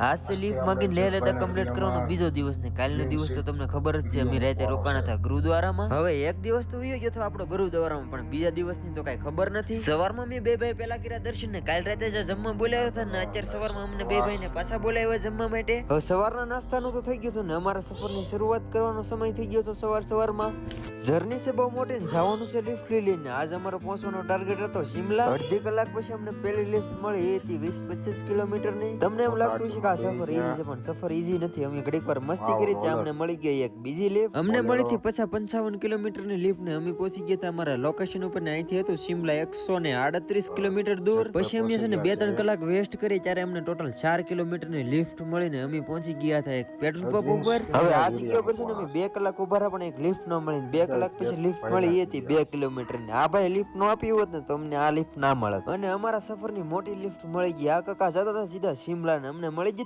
આજ છે લીફ માંગીને લે લેતા કમ્પ્લીટ કરવાનો બીજો દિવસ ને કાલનો દિવસ તો તમને ખબર જ છે અમે રાતે રોકાણા હતા ગુરુદ્વારામાં. હવે એક દિવસ તો વયો ગયો હતો આપણો ગુરુદ્વારામાં પણ બીજા દિવસની તો કઈ ખબર નથી. સવારમાં મેં બે ભાઈ પેલા કર્યા દર્શન ને કાલ રાતે જે જમવા બોલાવ્યા હતા ને અત્યારે સવારમાં અમને બે ભાઈ ને પાછા બોલાવ્યા જમવા માટે. હવે સવારના નાસ્તાનું તો થઈ ગયું હતું ને અમારા સફરની શરૂઆત કરવાનો સમય થઈ ગયો હતો સવાર સવારમાં. જર્ની છે બહુ મોટી ને જવાનું છે લિફ્ટ લઈ લઈને. આજ અમારો પહોંચવાનો ટાર્ગેટ હતો શિમલા. અડધી કલાક પછી અમને પહેલી લિફ્ટ મળી એ હતી વીસ પચીસ કિલોમીટરની તમને એમ લાગતું છે કે આ સફર ઈઝી છે પણ સફર ઈઝી નથી. અમે ઘડીક વાર મસ્તી કરી ત્યાં અમને મળી ગઈ એક બીજી લિફ્ટ અમને મળી હતી પચાસ પંચાવન કિલોમીટરની લિફ્ટ ને અમે પહોંચી ગયા હતા અમારા લોકેશન ઉપર ને અહીંથી હતું શિમલા એકસો ને આડત્રીસ કિલોમીટર દૂર. પછી અમે છે ને બે ત્રણ કલાક વેસ્ટ કરી ત્યારે અમને ટોટલ ચાર કિલોમીટરની લિફ્ટ મળીને અમે પહોંચી ગયા હતા એક પેટ્રોલ પંપ ઉપર. હવે આ જગ્યા ઉપર છે ને અમે બે કલાક ઊભા રહ્યા પણ એક લિફ્ટ ન મળી બે કલાક પછી લિફ્ટ મળી એ હતી બે કિલોમીટરની આ ભાઈ લિફ્ટ નો આપી હોત ને તો અમને આ લિફ્ટ ના મળત. અને અમારા સફરની મોટી લિફ્ટ મળી ગઈ. આ કાકા જતા હતા સીધા શિમલા ને અમને મળી ગઈ